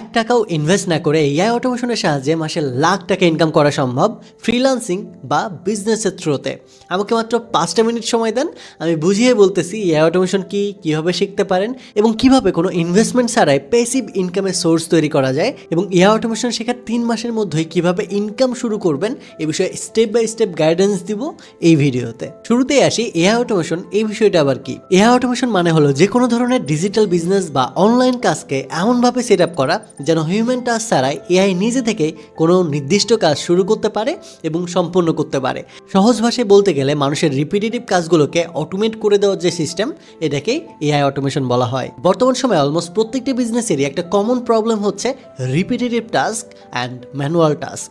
এক টাকাও ইনভেস্ট না করে এআই অটোমেশনের সাহায্যে মাসে লাখ টাকা ইনকাম করা সম্ভব ফ্রিল্যান্সিং বা বিজনেসের থ্রুতে আমাকে মাত্র পাঁচটা মিনিট সময় দেন, আমি বুঝিয়ে বলতেছি এআই অটোমেশন কি, কীভাবে শিখতে পারেন এবং কীভাবে কোনো ইনভেস্টমেন্ট ছাড়াই পেসিভ ইনকামের সোর্স তৈরি করা যায় এবং এআই অটোমেশন শেখার তিন মাসের মধ্যেই কীভাবে ইনকাম শুরু করবেন এ বিষয়ে স্টেপ বাই স্টেপ গাইডেন্স দিব এই ভিডিওতে। শুরুতেই আসি এআই অটোমেশন এই বিষয়টা আবার কি? এআই অটোমেশন মানে হলো যে কোনো ধরনের ডিজিটাল বিজনেস বা অনলাইন কাজকে এমনভাবে সেট আপ করা যেন হিউম্যান টাচ ছাড়াই এআই নিজে থেকে কোনো নির্দিষ্ট কাজ শুরু করতে পারে এবং সম্পূর্ণ করতে পারে। সহজ ভাষায় বলতে গেলে মানুষের রিপিটেটিভ কাজগুলোকে অটোমেট করে দেওয়ার যে সিস্টেম এটাকেই এআই অটোমেশন বলা হয়। বর্তমান সময়ে অলমোস্ট প্রত্যেকটি বিজনেসেরই একটা কমন প্রবলেম হচ্ছে repetitive task and manual task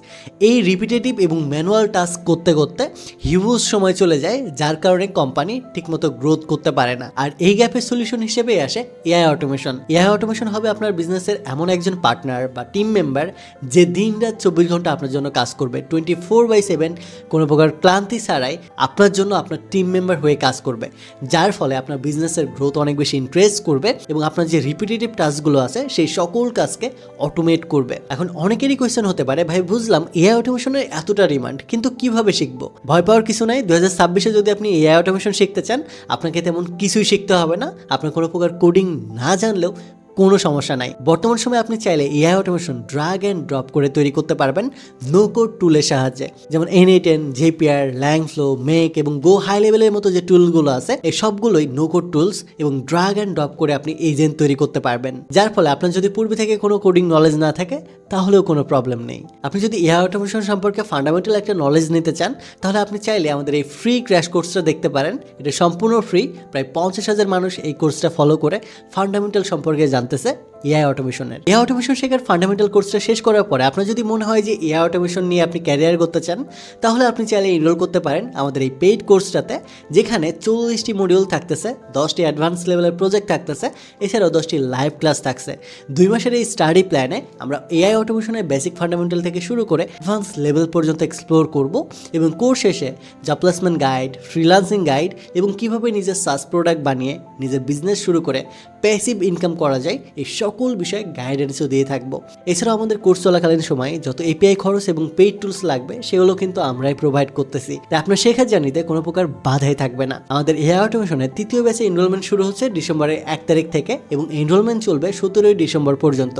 এই রিপিটেটিভ এবং ম্যানুয়াল টাস্ক করতে করতে হিউজ সময় চলে যায়, যার কারণে কোম্পানি ঠিকমতো গ্রোথ করতে পারে না। আর এই গ্যাপের সলিউশন হিসেবে আসে এআই অটোমেশন এআই অটোমেশন হবে আপনার বিজনেসের এমন একজন পার্টনার বা টিম মেম্বার যে দিন রাত চব্বিশ ঘণ্টা আপনার জন্য কাজ করবে টোয়েন্টি ফোর বাই সেভেন কোনো প্রকার ক্লান্তি ছাড়াই আপনার জন্য আপনার টিম মেম্বার হয়ে কাজ করবে। যার ফলে আপনার বিজনেসের গ্রোথ অনেক বেশি ইনক্রিজ করবে এবং আপনার যে রিপিটেটিভ টাস্কগুলো আছে, সেই সকল কাজকে অটোমেট করবে। এখন অনেকেরই কোয়েশ্চেন হতে পারে, ভাই, বুঝলাম এআই অটোমেশনের এতটা ডিমান্ড কিন্তু কীভাবে শিখব? ভয় পাওয়ার কিছু নাই। দু হাজার ছাব্বিশে যদি আপনি এআই অটোমেশন শিখতে চান, আপনাকে তেমন কিছুই শিখতে হবে না। আপনার কোনো প্রকার কোডিং না জানলেও কোনো সমস্যা নাই। বর্তমান সময়ে আপনি চাইলে AI automation drag and drop করে তৈরি করতে পারবেন নো কোড টুলের সাহায্যে। যেমন N ten Zapier Langflow Make এবং গো হাই লেভেলের মতো যে টুলগুলো আছে, এই সবগুলোই নো কোড টুলস এবং ড্রাগ অ্যান্ড ড্রপ করে আপনি এজেন্ট তৈরি করতে পারবেন। যার ফলে আপনার যদি পূর্বে থেকে কোনো কোডিং নলেজ না থাকে, তাহলেও কোনো প্রবলেম নেই। আপনি যদি এআই অটোমেশন সম্পর্কে ফান্ডামেন্টাল একটা নলেজ নিতে চান, তাহলে আপনি চাইলে আমাদের এই ফ্রি ক্র্যাশ কোর্সটা দেখতে পারেন। এটা সম্পূর্ণ ফ্রি প্রায় পঞ্চাশ হাজার মানুষ এই কোর্সটা ফলো করে ফান্ডামেন্টাল সম্পর্কে জানতেছে এআই অটোমেশনের এআই অটোমেশন শেখার ফান্ডামেন্টাল কোর্সটা শেষ করার পরে আপনার যদি মনে হয় যে এআই অটোমেশন নিয়ে আপনি ক্যারিয়ার করতে চান, তাহলে আপনি চাইলে এনরোল করতে পারেন আমাদের এই পেইড কোর্সটাতে যেখানে চল্লিশটি মডিউল থাকতেছে, দশটি অ্যাডভান্স লেভেলের প্রজেক্ট থাকতেছে, এছাড়াও দশটি লাইভ ক্লাস থাকছে। দুই মাসের এই স্টাডি প্ল্যানে আমরা এআই অটোমেশনের বেসিক ফান্ডামেন্টাল থেকে শুরু করে অ্যাডভান্স লেভেল পর্যন্ত এক্সপ্লোর করব এবং কোর্স শেষে জাপ্লেসমেন্ট গাইড ফ্রিলান্সিং গাইড এবং কীভাবে নিজের সাস প্রোডাক্ট বানিয়ে নিজের বিজনেস শুরু করে প্যাসিভ ইনকাম করা যায়, এই সকল বিষয়ে গাইডেন্সও দিয়ে থাকব। এছাড়াও আমাদের কোর্স চলাকালীন সময়ে যত এপিআই খরচ এবং পেইড টুলস লাগবে, সেগুলো কিন্তু আমরাই প্রোভাইড করতেছি। তাই আপনার শেখার জার্নিতে কোনো প্রকার বাধাই থাকবে না। আমাদের এআই অটোমেশনের তৃতীয় ব্যাচে এনরোলমেন্ট শুরু হচ্ছে ডিসেম্বরের এক তারিখ থেকে এবং এনরোলমেন্ট চলবে সতেরোই ডিসেম্বর পর্যন্ত।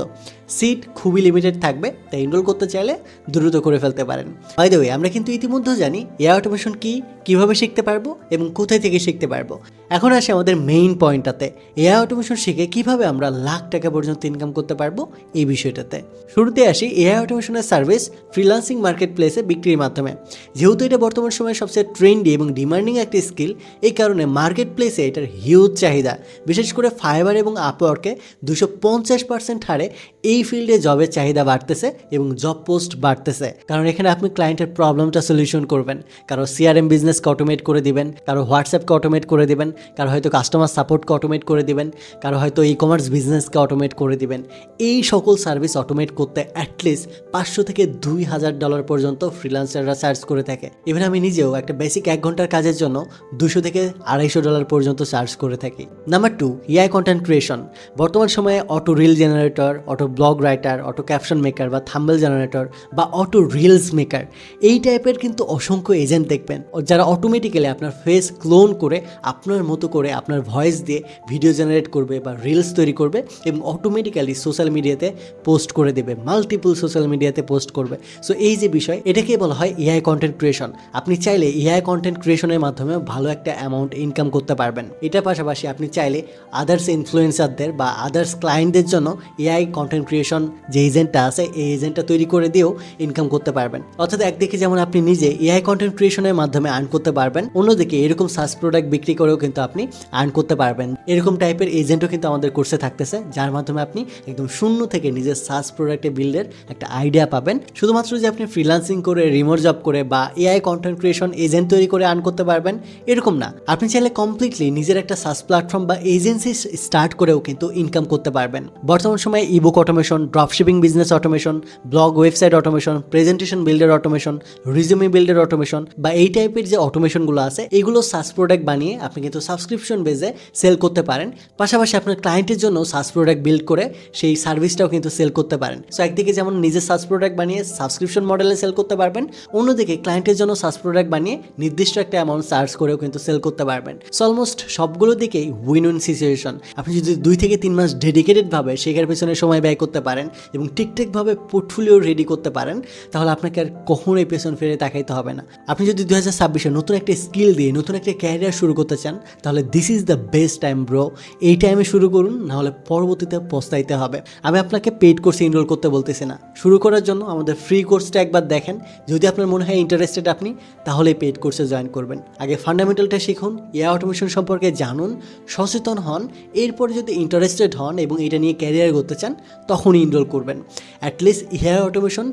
সিট খুবই লিমিটেড থাকবে, তাই এনরোল করতে চাইলে দ্রুত করে ফেলতে পারেন। বাই দ্য ওয়ে আমরা কিন্তু ইতিমধ্যে জানি এআই অটোমেশন কি কীভাবে শিখতে পারব এবং কোথায় থেকে শিখতে পারব? এখন আসে আমাদের মেইন পয়েন্টটাতে এআই অটোমেশন শিখে কীভাবে আমরা লাখ টাকা পর্যন্ত ইনকাম করতে পারব এই বিষয়টাতে। শুরুতে আসি এআই অটোমেশনের সার্ভিস ফ্রিলান্সিং মার্কেট প্লেসে বিক্রির মাধ্যমে। যেহেতু এটা বর্তমান সময়ে সবচেয়ে ট্রেন্ডি এবং ডিমান্ডিং একটি স্কিল এই কারণে মার্কেট প্লেসে এটার হিউজ চাহিদা। বিশেষ করে ফাইবার এবং আপওয়ার্কে দুশো পঞ্চাশ পার্সেন্ট হারে এই ফিল্ডে জবের চাহিদা বাড়তেছে এবং জব পোস্ট বাড়তেছে। কারণ এখানে আপনি ক্লায়েন্টের প্রবলেমটা সলিউশন করবেন। কারও সিআরএম বিজনেসকে অটোমেট করে দিবেন, কারও হোয়াটসঅ্যাপকে অটোমেট করে দিবেন, কারও হয়তো কাস্টমার সাপোর্টকে অটোমেট করে দিবেন, কারও হয়তো ই কমার্স বিজনেসকে অটোমেট করে দিবেন। এই সকল সার্ভিস অটোমেট করতে অ্যাটলিস্ট পাঁচশো থেকে দুই হাজার ডলার পর্যন্ত ফ্রিলান্সাররা চার্জ করে থাকে। ইভেন আমি নিজেও একটা বেসিক এক ঘণ্টার কাজের জন্য দুশো থেকে আড়াইশো ডলার পর্যন্ত চার্জ করে থাকি। Number two AI content creation বর্তমান সময়ে auto reel generator auto blog writer auto caption maker বা থাম্বেল জেনারেটর বা অটো রিলস মেকার এই টাইপের কিন্তু অসংখ্য এজেন্ট দেখবেন। ও যারা অটোমেটিক্যালি আপনার ফেস ক্লোন করে আপনার মতো করে আপনার ভয়েস দিয়ে ভিডিও জেনারেট করবে বা রিলস তৈরি করবে এবং অটোমেটিক্যালি সোশ্যাল মিডিয়াতে পোস্ট করে দেবে মাল্টিপল সোশ্যাল মিডিয়াতে পোস্ট করবে। সো এই যে বিষয় এটাকে বলা হয় এআই কন্টেন্ট ক্রিয়েশন আপনি চাইলে এআই কন্টেন্ট ক্রিয়েশনের মাধ্যমে ভালো একটা অ্যামাউন্ট ইনকাম করতে পারবেন। এটার পাশাপাশি আপনি চাইলে আদার্স ইনফ্লুয়েন্সারদের বা আদার্স ক্লায়েন্টদের জন্য এআই কন্টেন্ট ক্রিয়েশন যে এজেন্টটা আছে, এই এজেন্টটা তৈরি করে দিয়েও ইনকাম করতে পারবেন। অর্থাৎ একদিকে যেমন আপনি নিজে এআই কন্টেন্ট ক্রিয়েশনের মাধ্যমে আর্ন করতে পারবেন। অন্যদিকে এরকম সার্চ প্রোডাক্ট বিক্রি করেও কিন্তু আপনি আর্ন করতে পারবেন। এরকম টাইপের এজেন্টও কিন্তু আমাদের কোর্সে থাকতেছে, যার মাধ্যমে আপনি একদম শূন্য থেকে নিজের সার্চ প্রোডাক্টে বিল্ডের একটা আইডিয়া পাবেন। শুধুমাত্র যে আপনি ফ্রিলান্সিং করে রিমোট জব করে বা এআই কন্টেন্ট ক্রিয়েশন এজেন্ট তৈরি করে আর্ন করতে পারবেন, এরকম না। আপনি চাইলে কমপ্লিটলি নিজের একটা সার্চ প্ল্যাটফর্ম বা এজেন্সি স্টার্ট করেও কিন্তু ইনকাম করতে পারবেন। বর্তমান সময়ে ebook automation dropshipping business automation blog website automation presentation builder automation resume builder automation বা এই টাইপের যে অটোমেশনগুলো আছে, এগুলো সাস প্রোডাক্ট বানিয়ে আপনি কিন্তু সাবস্ক্রিপশন বেজে সেল করতে পারেন। পাশাপাশি আপনার ক্লায়েন্টের জন্য সাস প্রোডাক্ট বিল্ড করে সেই সার্ভিসটাও কিন্তু সেল করতে পারেন। সো একদিকে যেমন নিজের সাস প্রোডাক্ট বানিয়ে সাবস্ক্রিপশন মডেলে সেল করতে পারবেন, অন্যদিকে ক্লায়েন্টের জন্য সাস প্রোডাক্ট বানিয়ে নির্দিষ্ট একটা অ্যামাউন্ট চার্জ করেও কিন্তু সেল করতে পারবেন। সো অলমোস্ট সবগুলো দিকেই উইন উইন সিচুয়েশন আপনি যদি দুই থেকে তিন মাস ডেডিকেটেডভাবে শেখার পেছনে সময় ব্যয় করতে পারেন এবং ঠিকঠাকভাবে পোর্টফোলিও রেডি করতে পারেন, তাহলে আপনাকে আর কখনোই পেছন ফিরে তাকাইতে হবে না। আপনি যদি দু হাজার ছাব্বিশে নতুন একটা স্কিল দিয়ে নতুন একটা ক্যারিয়ার শুরু করতে চান, তাহলে this is the best time bro এই টাইমে শুরু করুন, নাহলে পরবর্তীতে পস্তাইতে হবে। আমি আপনাকে পেইড কোর্সে এনরোল করতে বলতেছি না। শুরু করার জন্য আমাদের ফ্রি কোর্সটা একবার দেখেন। যদি আপনার মনে হয় ইন্টারেস্টেড আপনি তাহলে পেইড কোর্সে জয়েন করবেন। আগে ফান্ডামেন্টালটা শিখুন এয়ার অটোমেশন সম্পর্কে জানুন, সচেতন হন, এরপরে যদি ইন্টারেস্টেড হন এবং এটা নিয়ে ক্যারিয়ার করতে চান, তখনই এনরোল করবেন। অ্যাটলিস্ট হেয়ার অটোমেশন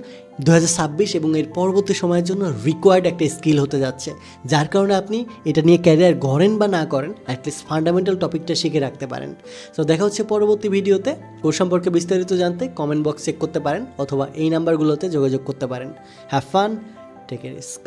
দু হাজার ছাব্বিশ এবং এর পরবর্তী সময়ের জন্য রিকোয়ার্ড একটা স্কিল হতে যাচ্ছে, যার কারণে আপনি এটা নিয়ে ক্যারিয়ার গড়েন বা না করেন অ্যাটলিস্ট ফান্ডামেন্টাল টপিকটা শিখে রাখতে পারেন। তো দেখা হচ্ছে পরবর্তী ভিডিওতে ওর সম্পর্কে বিস্তারিত জানতে কমেন্ট বক্স চেক করতে পারেন, অথবা এই নাম্বারগুলোতে যোগাযোগ করতে পারেন। Have fun take a risk